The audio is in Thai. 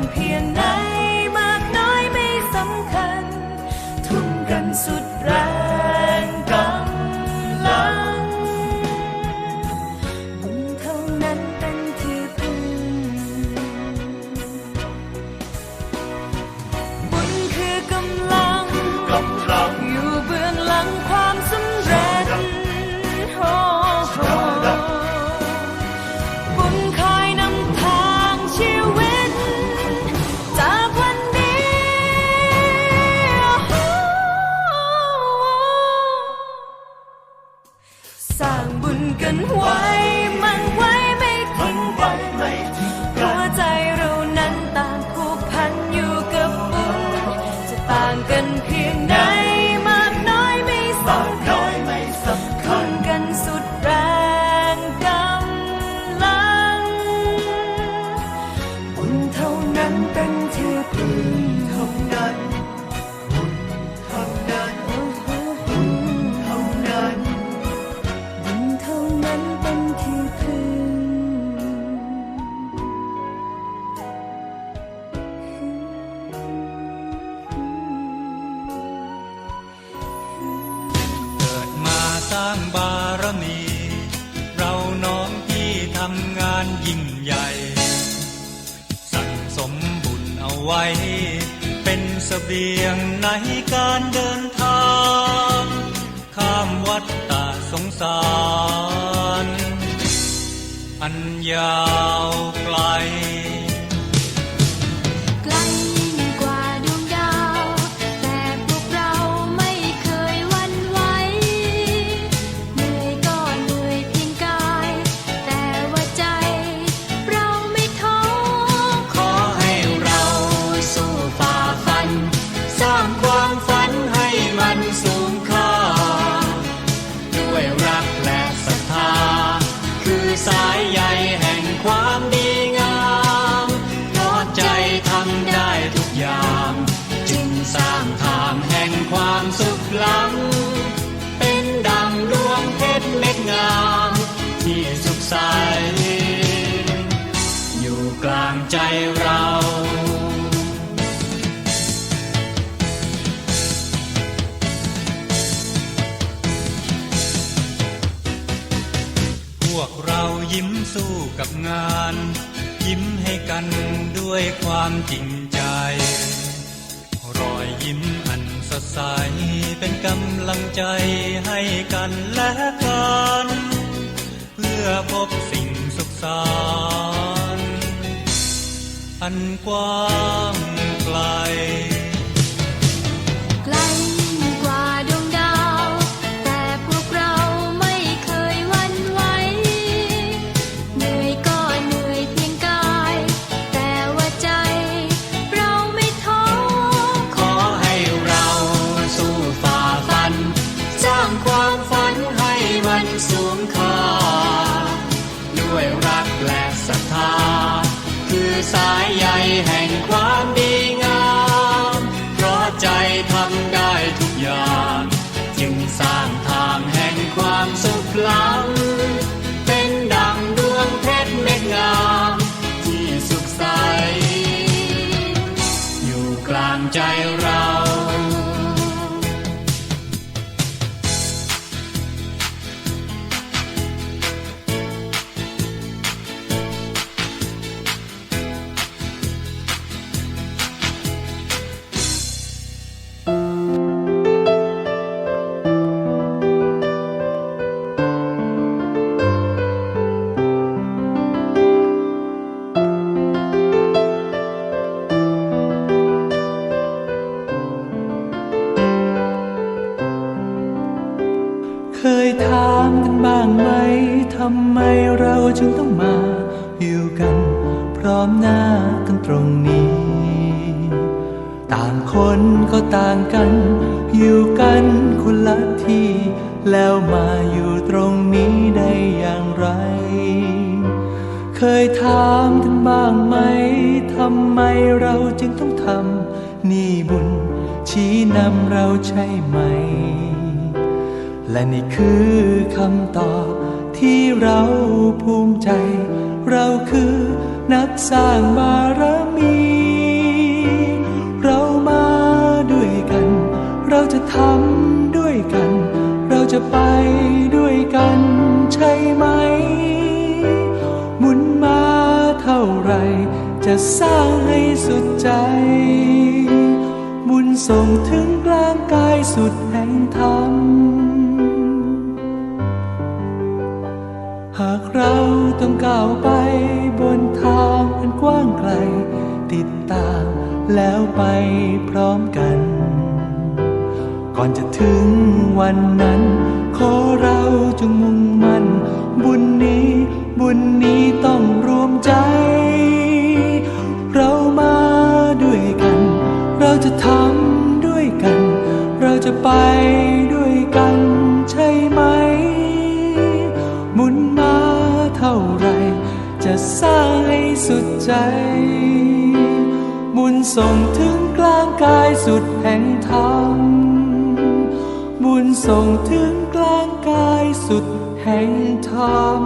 European night. สร้างางบารมี เราน้องที่ทำงานยิ่งใหญ่ สั่งสมบุญเอาไว้ เป็นเสบียงในการเดินทาง ข้ามวัดตาสงสาร อันยาวไกลายใยแห่งความดีงามเพราะใจทำได้ทุกอย่าง จึงสร้างทางแห่งความสุขล้ำเป็นดังดวงเพชรเม็ดงาม ที่สุขใสอยู่กลางใจเรา กับงาน ยิ้มให้กันด้วยความจริงใจ รอยยิ้มอันสดใสเป็นกำลังใจให้กันและกัน เพื่อพบสิ่งสุขสันต์อันกว้างไกล นสูงค่า ด้วยรักและศรัทธา คือสายใยแห่งความดีงาม เพราะใจทำได้ทุกอย่าง จึงสร้างทางแห่งความสุขล้ำเป็นดังดวงเพชรเม็ดงาม ที่สุขใส อยู่กลางใจเราำไมเราจึงต้องมาอยู่กัน พร้อมหน้ากันตรงนี้ ต่างคนก็ต่างกัน อยู่กันคนละที่ แล้วมาอยู่ตรงนี้ได้อย่างไร เคยถามกันบ้างไหมทำไมเราจึงต้องทำนี่บุญชี้นำเราใช่ไหม และนี่คือคำตอบ ที่เราภูมิใจ เราคือนักสร้างบารมี เรามาด้วยกัน เราจะทำด้วยกัน เราจะไปด้วยกันใช่ไหมหมุนมาเท่าไหรจะสร้างให้สุดใจหมุนส่งถึงกลางกายสุดแห่งธรรมากเราต้องก้าวไปบนทางอันกว้างไกล ติดตามแล้วไปพร้อมกัน ก่อนจะถึงวันนั้น ขอเราจงมุ่ง สุดใจ บุญส่งถึงกลางกายสุดแห่งธรรม บุญส่งถึงกลางกายสุดแห่งธรรม